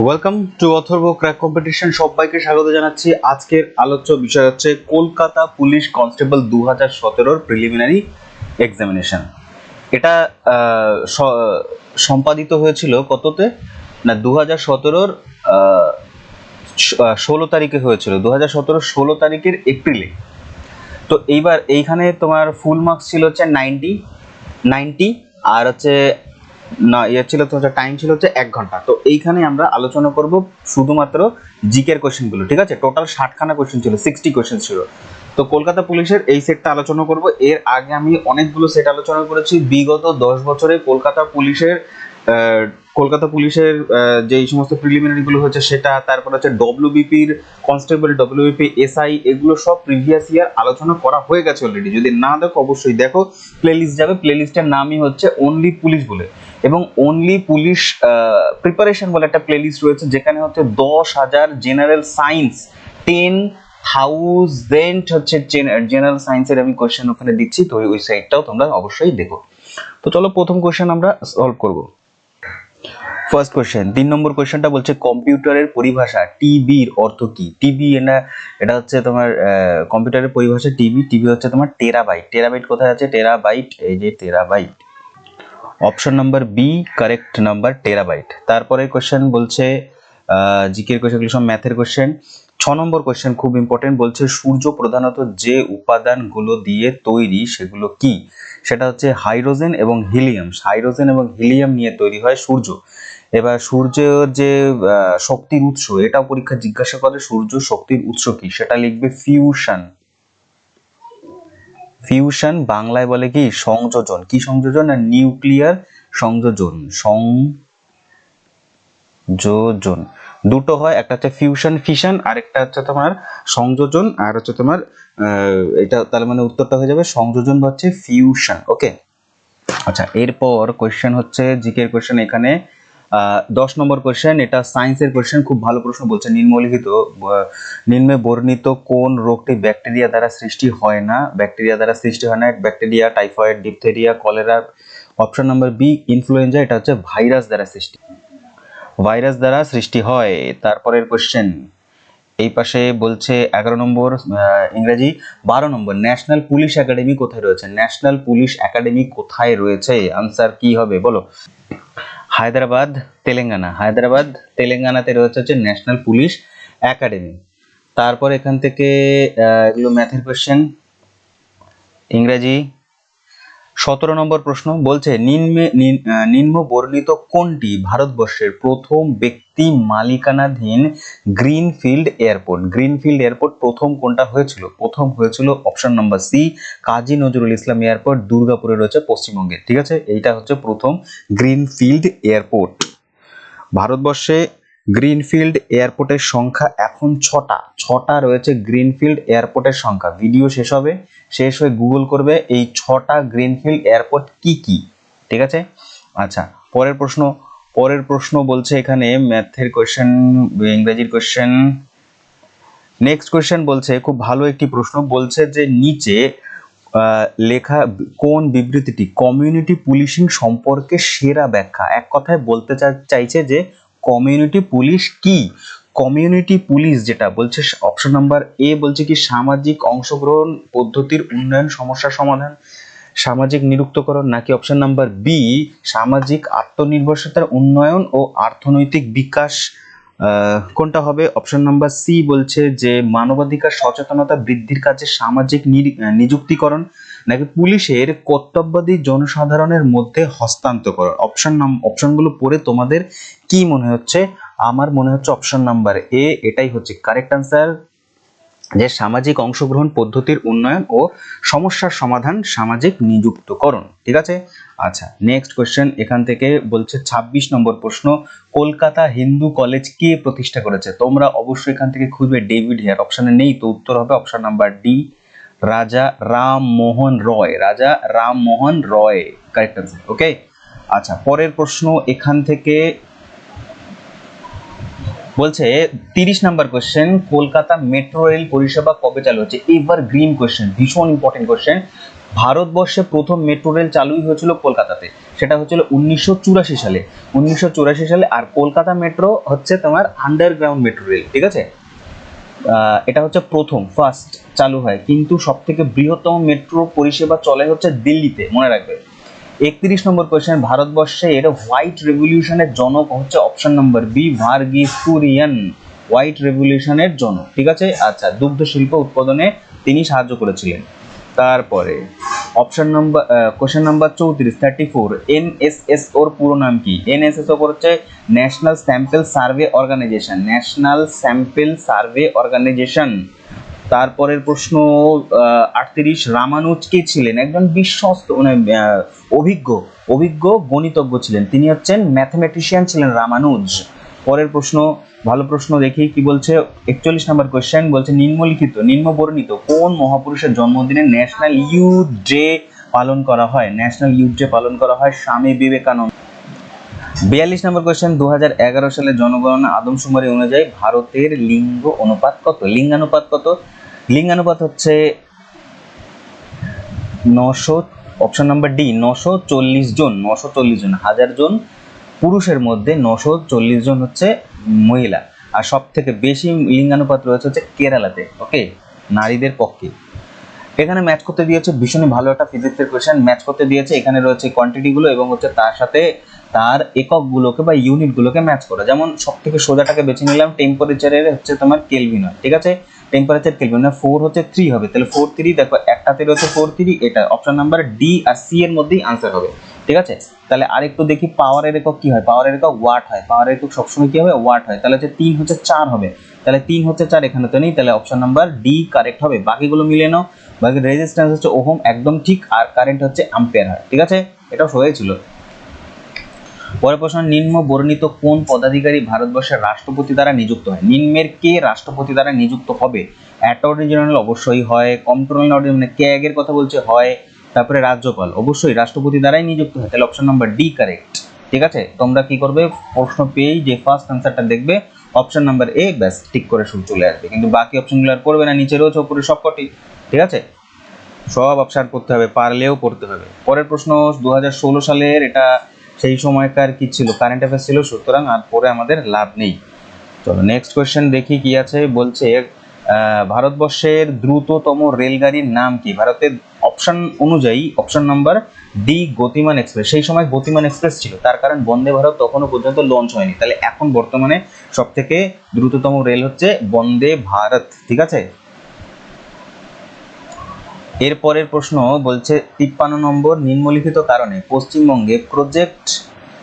Welcome to Atharva crack competition সবাইকে স্বাগত জানাচ্ছি। আজকের আলোচ্য বিষয় হচ্ছে কলকাতা পুলিশ কনস্টেবল দু হাজার সতেরোর প্রিলিমিনারি এক্সামিনেশন এটা সম্পাদিত হয়েছিল কততে? না দু হাজার সতেরোর ষোলো তারিখে হয়েছিল। দু হাজার সতেরো ষোলো তারিখের এপ্রিলে। তো এইবার এইখানে তোমার ফুল মার্কস ছিল হচ্ছে নাইনটি নাইনটি আর হচ্ছে না ইয়ে ছিল তো টাইম ছিল হচ্ছে এক ঘণ্টা। তো এইখানে আমরা আলোচনা করব শুধুমাত্র জিকের কোশ্চেনগুলো ঠিক আছে? টোটাল ষাটখানা কোশ্চেন ছিল সিক্সটি কোশ্চেন ছিল। তো কলকাতা পুলিশের এই সেটটা আলোচনা করব। এর আগে আমি অনেকগুলো সেট আলোচনা করেছি। বিগত দশ বছরে কলকাতা পুলিশের কলকাতা পুলিশের যেই সমস্ত প্রিলিমিনারি গুলো হচ্ছে সেটা, তারপর হচ্ছে ডব্লিউবিপির কনস্টেবল ডব্লিউবিপি এসআই এগুলো সব প্রিভিয়াস ইয়ার আলোচনা করা হয়ে গেছে অলরেডি যদি না দেখো, অবশ্যই দেখো। প্লেলিস্ট যাবে। প্লেলিস্টের নামই হচ্ছে অনলি পুলিশ বলে। এবং অনলি পুলিশ প্রিপারেশন বলে একটা প্লেলিস্ট রয়েছে, যেখানে হচ্ছে দশ হাজার জেনারেল সায়েন্স টেন থাউজেন্ড হচ্ছে জেনারেল সায়েন্সের আমি কোয়েশ্চেন ওখানে দিচ্ছি, তো ওই সাইটটাও তোমরা অবশ্যই দেখো। তো চলো প্রথম কোয়েশ্চেন আমরা সলভ করব। ফার্স্ট কোয়েশ্চেন তিন নম্বর কোয়েশ্চেনটা বলছে কম্পিউটারের পরিভাষা টিবির অর্থ কি? টিবি এটা এটা হচ্ছে তোমার কম্পিউটারের পরিভাষা টিবি টিবি হচ্ছে তোমার টেরাবাইট টেরাবাইট কোথায় আছে? টেরাবাইট এই যে terabyte option number B correct number terabyte তারপরে কোশ্চেন বলছে জিকের কোশ্চেনগুলো সব ম্যাথের কোশ্চেন ছ নম্বর কোশ্চেন খুব ইম্পর্টেন্ট বলছে, সূর্য প্রধানত যে উপাদানগুলো দিয়ে তৈরি সেগুলো কি? সেটা হচ্ছে হাইড্রোজেন এবং হিলিয়াম। হাইড্রোজেন এবং হিলিয়াম নিয়ে তৈরি হয় সূর্য। এবার সূর্যের যে শক্তির উৎস এটা পরীক্ষা জিজ্ঞাসা করে সূর্য শক্তির উৎস কি? সেটা লিখবে ফিউশন ফিউশন বাংলায় বলে কি? সংযোজন। কি সংযোজন? না নিউক্লিয়ার সংযোজন। সংযোজন। দুটো হয়, একটা হচ্ছে ফিউশন ফিশন আর একটা হচ্ছে তোমার সংযোজন, আর হচ্ছে তোমার এটা তার মানে উত্তরটা হয়ে যাবে সংযোজন বা হচ্ছে ফিউশন ওকে আচ্ছা এরপর কোয়েশ্চেন হচ্ছে, জিকের কোয়েশ্চেন এখানে দশ নম্বর কোয়েশ্চেন এটা সায়েন্সের কোয়েশ্চেন খুব ভালো প্রশ্ন বলছে। নিম্নলিখিত নিম্নে বর্ণিত কোন রোগটি ব্যাকটেরিয়া দ্বারা সৃষ্টি হয় না? ব্যাকটেরিয়া দ্বারা সৃষ্টি হয় না। Bacteria typhoid diphtheria cholera option number B influenza এটা হচ্ছে ভাইরাস দ্বারা সৃষ্টি। ভাইরাস দ্বারা সৃষ্টি হয়। তারপরের কোয়েশ্চেন এই পাশে বলছে এগারো নম্বর ইংরেজি, বারো নম্বর ন্যাশনাল পুলিশ একাডেমি কোথায় রয়েছে? ন্যাশনাল পুলিশ একাডেমি কোথায় রয়েছে? আনসার কি হবে? বলো। হায়দ্রাবাদ, তেলেঙ্গানা। হায়দ্রাবাদ, তেলেঙ্গানাতে রয়েছে হচ্ছে ন্যাশনাল পুলিশ একাডেমি তারপর এখান থেকে এগুলো ম্যাথের কোয়েশ্চেন ইংরেজি সতেরো নম্বর প্রশ্ন বলছে, নিম্নে, নিম্ন বর্ণিত কোনটি ভারতবর্ষের প্রথম ব্যক্তি মালিকানাধীন গ্রিনফিল্ড এয়ারপোর্ট? গ্রিনফিল্ড এয়ারপোর্ট প্রথম কোনটা হয়েছিল? প্রথম হয়েছিল option number C, Kazi Nazrul Islam airport, দুর্গাপুরে রয়েছে পশ্চিমবঙ্গে। ঠিক আছে? এইটা হচ্ছে প্রথম গ্রিনফিল্ড এয়ারপোর্ট। ভারতবর্ষে গ্রিনফিল্ড এয়ারপোর্টের সংখ্যা এখন ছটা। ছটা রয়েছে গ্রিনফিল্ড এয়ারপোর্টের সংখ্যা। ভিডিও শেষ হবে। শেষ হয়ে গুগল করবে এই ছটা গ্রিনফিল্ড এয়ারপোর্ট কি কি। ঠিক আছে? আচ্ছা পরের প্রশ্ন। পরের প্রশ্ন বলছে এখানে ম্যাথের কোয়েশ্চেন ইংরেজির কোয়েশ্চেন নেক্সট কোয়েশ্চেন বলছে, খুব ভালো একটি প্রশ্ন। বলছে যে নিচে লেখা কোন বিবৃতিটি? কমিউনিটি পুলিশিং সম্পর্কে সেরা ব্যাখ্যা। এক কথায় বলতে চাইছে যে কমিউনিটি পুলিশ কি? কমিউনিটি পুলিশ যেটা বলছে, অপশন নাম্বার এ বলছে কি, সামাজিক অংশগ্রহণ পদ্ধতির উন্নয়ন, সমস্যা সমাধান, সামাজিক নিরুক্তকরণ, নাকি অপশন নাম্বার বি সামাজিক আত্মনির্ভরশীলতার উন্নয়ন ও অর্থনৈতিক বিকাশ কোনটা হবে? অপশন নাম্বার সি বলছে যে, মানবাধিকার সচেতনতা বৃদ্ধির কাজে সামাজিক নিযুক্তিকরণ নাকি পুলিশের কর্তব্যাধী জনসাধারণের মধ্যে হস্তান্তরকরণ অপশন নাম অপশনগুলো পড়ে তোমাদের কি মনে হচ্ছে? আমার মনে হচ্ছে অপশন নাম্বার এ এটাই হচ্ছে। কারেক্ট আনসার যে সামাজিক অংশগ্রহণ পদ্ধতির উন্নয়ন ও সমস্যার সমাধান সামাজিক নিযুক্তকরণ। ঠিক আছে? আচ্ছা নেক্সট কোয়েশ্চেন এখান থেকে বলছে ২৬ নম্বর প্রশ্ন, কলকাতা হিন্দু কলেজ কে প্রতিষ্ঠা করেছে? তোমরা অবশ্যই এখান থেকে খুঁজবে। ডেভিড হেয়ার অপশনে নেই, তো উত্তর হবে অপশন নাম্বার ডি রাজা Ram Mohan Roy, Raja Ram Mohan Roy correct answer okay আচ্ছা পরের প্রশ্ন এখান থেকে বলছে, তিরিশ number question Kolkata metro rail পরিষেবা কবে চালু হচ্ছে? এভার গ্রিন কোশ্চেন ভীষণ ইম্পর্টেন্ট কোশ্চেন ভারতবর্ষে প্রথম মেট্রো রেল চালুই হয়েছিল কলকাতাতে, সেটা হচ্ছিল উনিশশো সালে। উনিশশো চুরাশি সালে আর কলকাতা মেট্রো হচ্ছে তোমার আন্ডারগ্রাউন্ড মেট্রো রেল ঠিক আছে? এটা হচ্ছে প্রথম ফার্স্ট চালু হয়। কিন্তু সব থেকে বৃহত্তম মেট্রো পরিষেবা চলে হচ্ছে দিল্লিতে, মনে রাখবে। একত্রিশ নম্বর কোয়েশ্চেন ভারতবর্ষে এটা হোয়াইট রেভলিউশনের জনক হচ্ছে option number B Verghese Kurien. White রেভলিউশনের জনক, ঠিক আছে? আচ্ছা দুগ্ধ শিল্প উৎপাদনে তিনি সাহায্য করেছিলেন। তারপরে অপশন নম্বর কোশ্চেন নাম্বার চৌত্রিশ থার্টি ফোর এনএসএস ওর পুরো নাম কি? এনএসএস ওর হচ্ছে national sample survey organisation national sample survey organisation তারপরের প্রশ্ন আটত্রিশ, রামানুজ কে ছিলেন? একজন বিশ্বস্ত মানে অভিজ্ঞ অভিজ্ঞ গণিতজ্ঞ ছিলেন। তিনি হচ্ছেন ম্যাথমেটিশিয়ান ছিলেন রামানুজ। পরের প্রশ্ন, ভালো প্রশ্ন দেখি, কি বলছে? একচল্লিশ নম্বর কোয়েশ্চেন বলছে, নিম্নলিখিত নিম্ন বর্ণিত কোন মহাপুরুষের জন্মদিনে ন্যাশনাল ইউথ ডে পালন করা হয়? ন্যাশনাল ইউথ ডে পালন করা হয় স্বামী বিবেকানন্দ। বিয়াল্লিশ নম্বর কোয়েশ্চেন দু সালের জনগণনা আদমশুমারি অনুযায়ী ভারতের লিঙ্গ অনুপাত কত? লিঙ্গানুপাত কত? লিঙ্গানুপাত হচ্ছে নশো অপশন নাম্বার ডি নশো চল্লিশ জন, নশো চল্লিশ জন, হাজার জন পুরুষের মধ্যে নশো চল্লিশ জন হচ্ছে মহিলা। আর সব থেকে বেশি লিঙ্গানুপাত রয়েছে হচ্ছে কেরালাতে, ওকে? নারীদের পক্ষে। এখানে ম্যাচ করতে দিয়েছে ভীষণই ভালো একটা ফিজিক্সের কোয়েশ্চেন ম্যাচ করতে দিয়েছে, এখানে রয়েছে কোয়ান্টিটিগুলো এবং হচ্ছে তার সাথে তার এককগুলোকে বা ইউনিটগুলোকে ম্যাচ করা। যেমন সব থেকে সোজাটাকে বেছে নিলাম টেম্পারেচারের হচ্ছে তোমার কেলভিন হয়, ঠিক আছে? টেম্পারেচার কেলভিন ফোর হচ্ছে থ্রি হবে। তাহলে ফোর থ্রি দেখো, একটাতে রয়েছে ফোর থ্রি এটা অপশন নাম্বার ডি আর সি এর মধ্যেই আনসার হবে। ঠিক আছে? তাহলে আরেকটু দেখি পাওয়ারের একক কি হয়? পাওয়ারের একক ওয়াট হয়। পাওয়ারের একক সবসময় কি হবে? ওয়াট হয়। তাহলে হচ্ছে তিন হচ্ছে চার হবে। তাহলে তিন হচ্ছে চার এখানে তো নেই। তাহলে অপশন নাম্বার ডি কারেক্ট হবে। বাকিগুলো মিলে নাও। বাকি রেজিস্ট্যান্স হচ্ছে ওহম, একদম ঠিক। আর কারেন্ট হচ্ছে অ্যাম্পিয়ার হয়। ঠিক আছে? এটাও হয়েছিল পরের প্রশ্ন, নিম্ন বর্ণিত কোন পদাধিকারী ভারতবর্ষের রাষ্ট্রপতি দ্বারা নিযুক্ত হয়? নিম্নের কে রাষ্ট্রপতি দ্বারা নিযুক্ত হবে? অ্যাটর্নি জেনারেল অবশ্যই হয়। অর্ডিনারি মানে ক্যাগের কথা বলছে? হয়। তারপরে রাজ্যপাল। অবশ্যই রাষ্ট্রপতি দ্বারাই নিযুক্ত হয়। তাহলে অপশন নাম্বার ডি কারেক্ট ঠিক আছে? তোমরা কি করবে? প্রশ্ন পেয়েই যে ফার্স্ট আনসারটা দেখবে অপশন নাম্বার এ ব্যাস, ঠিক করে শুরু চলে আসবে। কিন্তু বাকি অপশনগুলো আর করবে না, নিচে রয়েছে উপরে সবকটি। ঠিক আছে? সব অপশন করতে হবে, পারলেও পড়তে হবে। পরের প্রশ্ন দু হাজার ষোলো সালের এটা সেই সময়কার কি ছিল? কারেন্ট অ্যাফেয়ার্স ছিল সুতরাং আর পরে আমাদের লাভ নেই। চলো নেক্সট কোয়েশ্চেন দেখি কি আছে। বলছে ভারতবর্ষের দ্রুততম রেলগাড়ির নাম কি? ভারতের অপশন অনুযায়ী option number D Gatimaan express সেই সময় গতিমান এক্সপ্রেস ছিল। তার কারণ বন্দে ভারত তখনও পর্যন্ত লঞ্চ হয়নি। তাহলে এখন বর্তমানে সব থেকে দ্রুততম রেল হচ্ছে বন্দে ভারত। ঠিক আছে? এর পরের প্রশ্ন বলছে, তিপ্পান্ন নম্বর নিম্নলিখিত কারণে পশ্চিমবঙ্গে প্রজেক্ট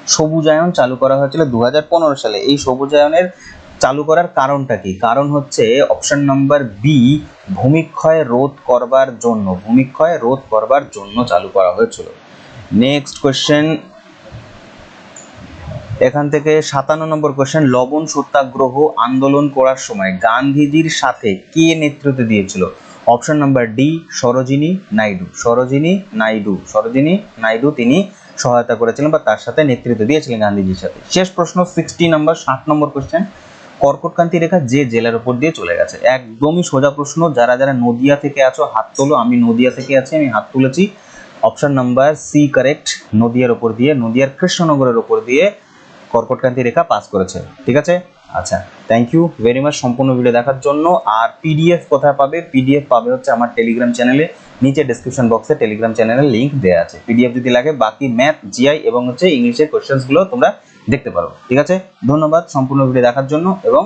সবুজায়ন চালু করা হয়েছিল দু হাজার পনেরো সালে। এই সবুজায়নের চালু করার কারণটা কি? কারণ হচ্ছে অপশন নাম্বার বি ভূমিক্ষয় রোধ করবার জন্য, ভূমিক্ষয় রোধ করবার জন্য চালু করা হয়েছিল। নেক্সট কোয়েশ্চেন এখান থেকে সাতান্ন নম্বর কোয়েশ্চেন লবণ সত্যাগ্রহ আন্দোলন করার সময় গান্ধীজির সাথে কে নেতৃত্ব দিয়েছিল? Option number D Sarojini Naidu. Sarojini Naidu. Sarojini Naidu তিনি সহায়তা করেছিলেন বা তার সাথে নেতৃত্ব দিয়েছিলেন গান্ধীজির সাথে। শেষ প্রশ্ন সিক্সটি নাম্বার ষাট নম্বর কোয়েশ্চেন কর্কটকান্তি রেখা যে জেলার উপর দিয়ে চলে গেছে। একদমই সোজা প্রশ্ন, যারা যারা নদিয়া থেকে আছো, হাত তোলো, আমি নদিয়া থেকে আছি, আমি হাত তুলেছি। অপশন নাম্বার সি কারেক্ট নদিয়ার উপর দিয়ে, নদিয়ার কৃষ্ণনগরের উপর দিয়ে কর্কটক্রান্তি রেখা পাস করেছে। ঠিক আছে? আচ্ছা থ্যাংক ইউ ভেরি মাচ সম্পূর্ণ ভিডিও দেখার জন্য। আর পিডিএফ কোথায় পাবে? পিডিএফ পাবে হচ্ছে আমার টেলিগ্রাম চ্যানেলে নিচে ডেসক্রিপশন বক্সে টেলিগ্রাম চ্যানেলের লিঙ্ক দেওয়া আছে। পিডিএফ যদি লাগে, বাকি ম্যাথ জিআই এবং হচ্ছে ইংলিশের কোয়েশ্চেন্সগুলো তোমরা দেখতে পারো। ঠিক আছে? ধন্যবাদ সম্পূর্ণ ভিডিও দেখার জন্য এবং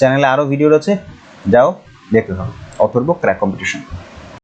চ্যানেলে আরও ভিডিও রয়েছে। যাও, দেখতে থাকো। অথর্ব ক্র্যাক কম্পিটিশন